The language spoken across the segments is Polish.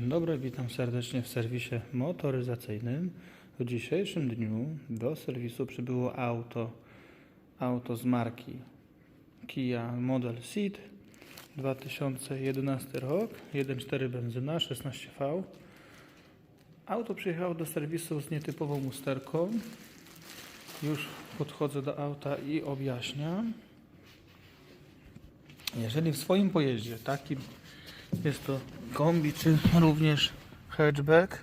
Dzień dobry, witam serdecznie w serwisie motoryzacyjnym. W dzisiejszym dniu do serwisu przybyło auto, auto z marki Kia Model Ceed 2011 rok, 1.4 benzyna, 16V. Auto przyjechało do serwisu z nietypową usterką. Już podchodzę do auta i objaśniam. Jeżeli w swoim pojeździe takim jest to kombi czy również hatchback.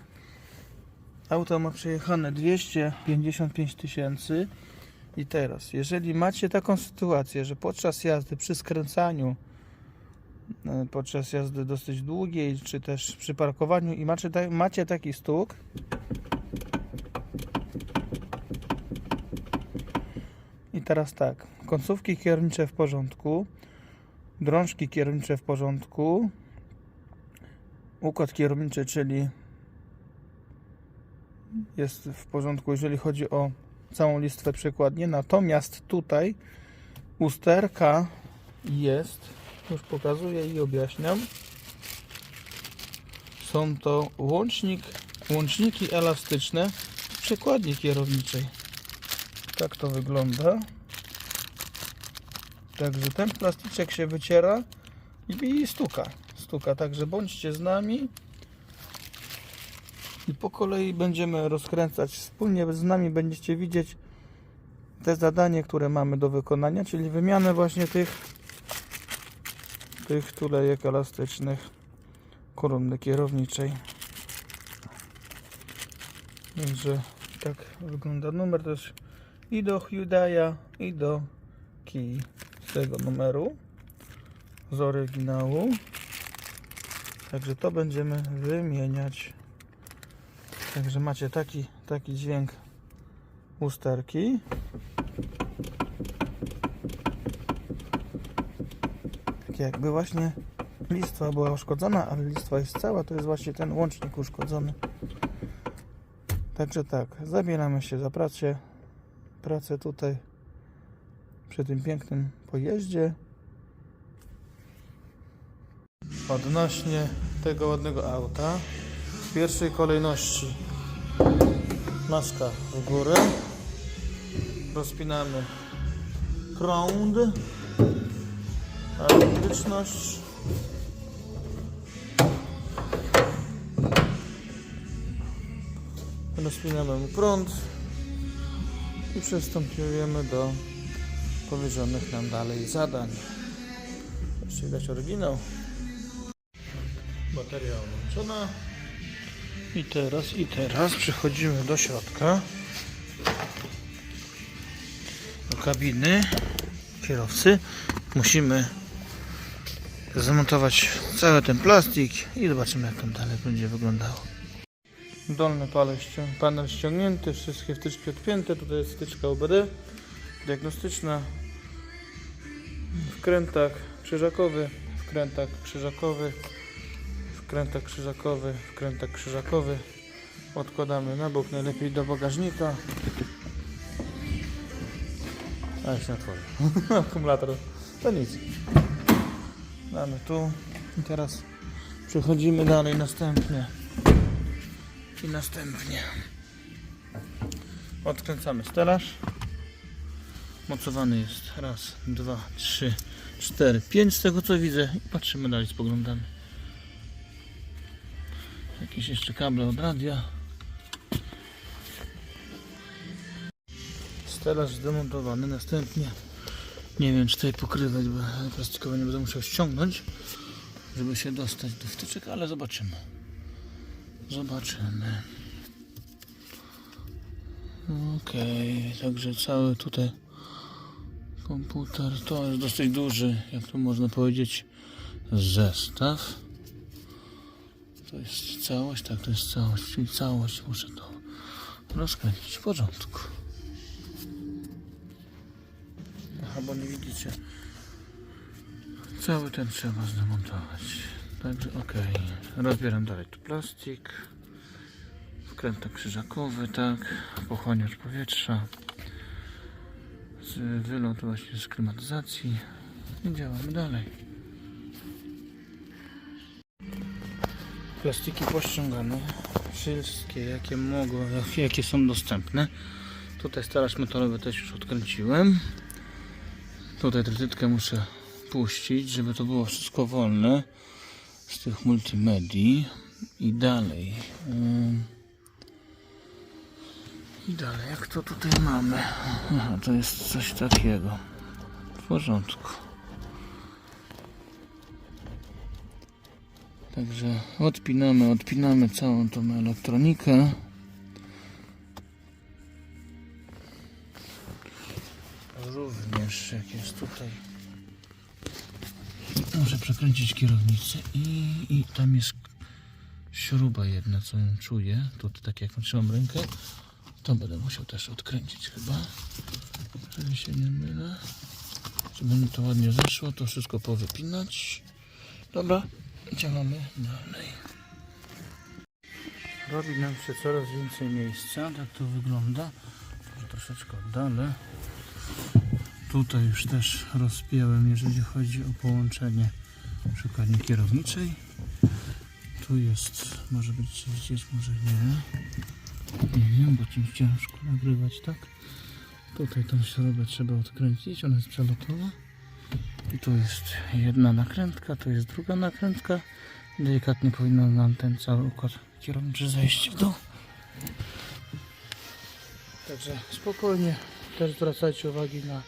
Auto ma przejechane 255 tysięcy. I teraz, jeżeli macie taką sytuację, że podczas jazdy przy skręcaniu, e, podczas jazdy dosyć długiej, czy też przy parkowaniu i macie, macie taki stuk, i teraz tak, końcówki kierownicze w porządku, drążki kierownicze w porządku, układ kierowniczy, czyli jest w porządku, jeżeli chodzi o całą listwę przekładnię. Natomiast tutaj usterka jest, już pokazuję i objaśniam. Są to łącznik, łączniki elastyczne w przekładni kierowniczej. Tak to wygląda. Także ten plastyczek się wyciera i stuka stuka, także bądźcie z nami i po kolei będziemy rozkręcać. Wspólnie z nami będziecie widzieć te zadanie, które mamy do wykonania, czyli wymianę właśnie tych tych tulejek elastycznych kolumny kierowniczej. Także tak wygląda numer. Jest i do Hyundai'a, i do Kii z tego numeru z oryginału. Także to będziemy wymieniać. Także macie taki, taki dźwięk usterki. Tak jakby właśnie listwa była uszkodzona, ale listwa jest cała, to jest właśnie ten łącznik uszkodzony. Także tak, zabieramy się za pracę, pracę tutaj przy tym pięknym pojeździe. Odnośnie tego ładnego auta w pierwszej kolejności. Maska w górę. Rozpinamy prąd. Elektryczność. Rozpinamy mu prąd i przystępujemy do powierzonych nam dalej zadań. Jeszcze widać oryginał Bateria odłączona. I teraz, i teraz przechodzimy do środka. Do kabiny kierowcy. Musimy zamontować cały ten plastik i zobaczymy jak to dalej będzie wyglądało. Dolny panel, ścią- panel ściągnięty, wszystkie wtyczki odpięte. Tutaj jest wtyczka UBD diagnostyczna. Wkrętak krzyżakowy, wkrętak krzyżakowy wkrętak krzyżakowy, wkrętak krzyżakowy. Odkładamy na bok, najlepiej do bagażnika. A już się otworzy. Akumulator, to nic. Mamy tu. I teraz przechodzimy dalej następnie. I następnie. Odkręcamy stelaż. Mocowany jest. Raz, dwa, trzy, cztery, pięć z tego co widzę. I patrzymy dalej, spoglądamy Jakieś jeszcze kable od radia. Stelaż zdemontowany. Następnie nie wiem czy tutaj pokrywać, bo plastikowe nie będę musiał ściągnąć, żeby się dostać do wtyczek, ale zobaczymy. Zobaczymy. Okej, także cały tutaj komputer to jest dosyć duży, jak to można powiedzieć, zestaw. To jest całość, tak, to jest całość, czyli całość muszę to rozkręcić w porządku. Aha, bo nie widzicie. Cały ten trzeba zdemontować. Także ok. Rozbieram dalej tu plastik. Wkrętak krzyżakowy, tak. Pochłaniacz powietrza. Z wylot właśnie z klimatyzacji. I działamy dalej. Plastiki pościągane. Wszystkie, jakie mogą, jakie są dostępne. Tutaj staraż metalowy też już odkręciłem. Tutaj trytytkę muszę puścić, żeby to było wszystko wolne z tych multimedii. I dalej. I dalej, jak to tutaj mamy? Aha, to jest coś takiego. W porządku. Także odpinamy, odpinamy całą tą elektronikę. Również jak jest tutaj. Muszę przekręcić kierownicę i, i tam jest śruba jedna, co ją czuję. Tu tak jak trzymam rękę, to będę musiał też odkręcić chyba, żeby się nie mylę. Żeby mi to ładnie zeszło, to wszystko powypinać. Dobra, działamy dalej. Robi nam się coraz więcej miejsca, tak to wygląda. Troszeczkę oddalę. Tutaj już też rozpiąłem, jeżeli chodzi o połączenie przykładni kierowniczej. Tu jest, może być gdzieś, może nie. Nie wiem, bo ci ciężko nagrywać, tak? Tutaj tą śrubę trzeba odkręcić, ona jest przelotowa. I tu jest jedna nakrętka, tu jest druga nakrętka. Delikatnie powinno nam ten cały układ kierowniczy zejść w dół. Także spokojnie, też zwracajcie uwagi na,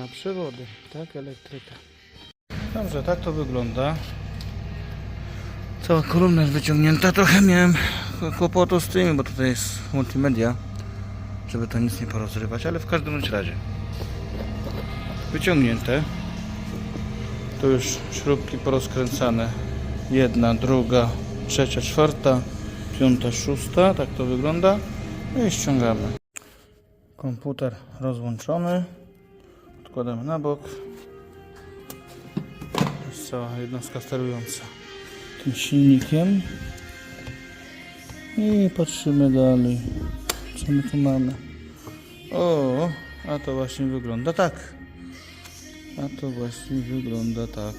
na przewody, tak, elektryka. Dobrze, tak to wygląda. Cała kolumna jest wyciągnięta. Trochę miałem kłopotu z tym, bo tutaj jest multimedia, żeby to nic nie porozrywać, ale w każdym razie. Wyciągnięte. Tu już śrubki porozkręcane. Jedna, druga, trzecia, czwarta, piąta, szósta. Tak to wygląda. No i ściągamy. Komputer rozłączony. Odkładamy na bok. Jest cała jednostka sterująca tym silnikiem. I patrzymy dalej. Co my tu mamy? O, a to właśnie wygląda tak. A to właśnie wygląda tak.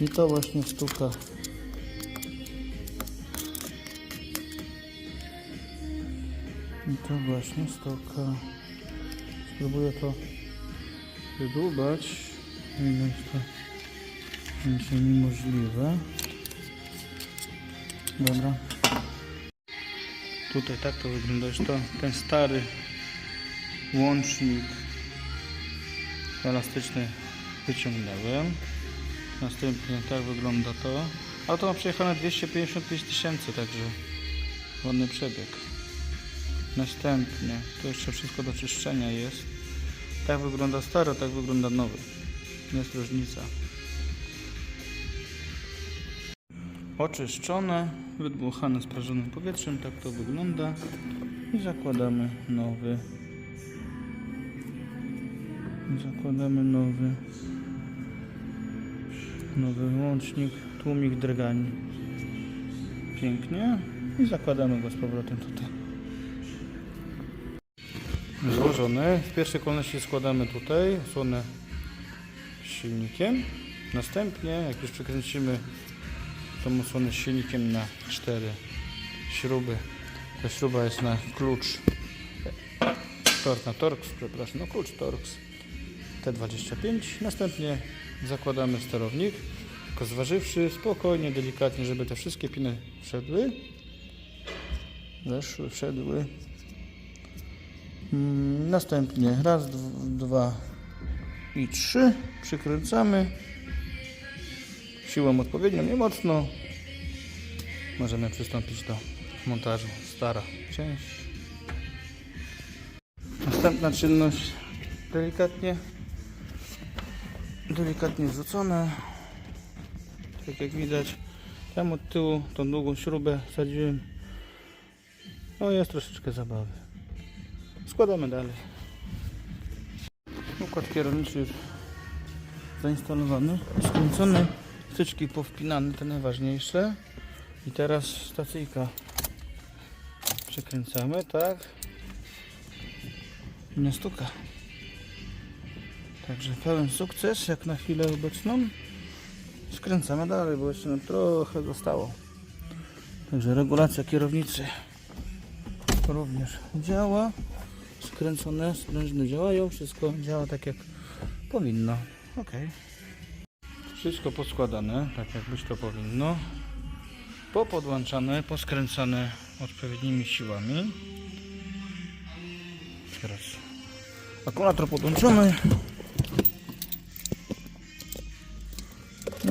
I to właśnie stuka. I to właśnie stuka. Spróbuję to wydłubać. Czy to będzie mi możliwe. Dobra. Tutaj tak to wygląda. Już to ten stary łącznik elastyczny wyciągnąłem. Następnie tak wygląda to. Auto ma przejechane 255 tysięcy, także ładny przebieg. Następnie, to jeszcze wszystko do czyszczenia jest. Tak wygląda stary, tak wygląda nowy. Jest różnica. Oczyszczone, wydmuchane sprażonym powietrzem, tak to wygląda. I zakładamy nowy. Zakładamy nowy. Nowy łącznik, tłumik drgań. Pięknie. I zakładamy go z powrotem tutaj. Złożony. W pierwszej kolejności składamy tutaj osłonę silnikiem. Następnie, jak już przekręcimy tą osłonę silnikiem na cztery śruby, ta śruba jest na klucz Torx na Torx, przepraszam, no klucz Torx T25. Następnie zakładamy sterownik, tylko zważywszy spokojnie, delikatnie, żeby te wszystkie piny wszedły. Weszły, wszedły. Mm, Następnie raz, dw- dwa i trzy. Przykręcamy. Siłą odpowiednią, nie mocno. Możemy przystąpić do montażu. Stara część. Następna czynność. Delikatnie. Delikatnie wrzucone. Tak jak widać. Tam od tyłu tą długą śrubę wsadziłem. No jest troszeczkę zabawy. Składamy dalej. Układ kierowniczy już zainstalowany, skręcony, styczki powpinane, te najważniejsze. I teraz stacyjka przekręcamy, tak. Nie stuka. Także pełen sukces jak na chwilę obecną. Skręcamy dalej, bo jeszcze nam trochę zostało. Także regulacja kierownicy również działa. Skręcone sprężyny działają, wszystko działa tak jak powinno. Ok. Wszystko poskładane, tak jak być to powinno. Popodłączane, poskręcane odpowiednimi siłami. Teraz akumulator podłączony.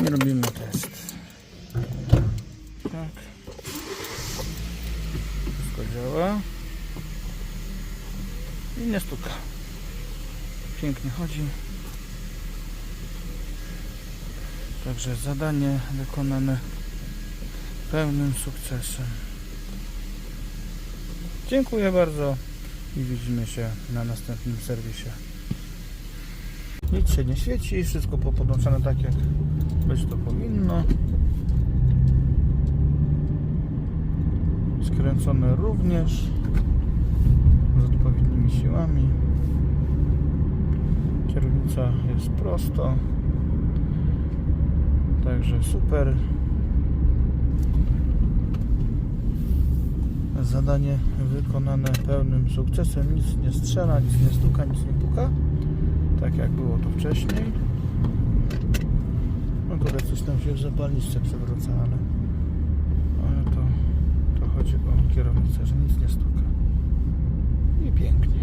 Robimy test. Tak. Wszystko działa. I nie stuka. Pięknie chodzi. Także zadanie wykonane pełnym sukcesem. Dziękuję bardzo i widzimy się na następnym serwisie. Nic się nie świeci, wszystko popodłączane tak jak być to powinno. Skręcone również z odpowiednimi siłami. Kierownica jest prosto. Także super. Zadanie wykonane pełnym sukcesem. Nic nie strzela, nic nie stuka, nic nie puka. Tak jak było to wcześniej. Tutaj coś tam się w zapalniczce przewraca, ale, ale to, to chodzi o kierownicę, że nic nie stuka. I pięknie.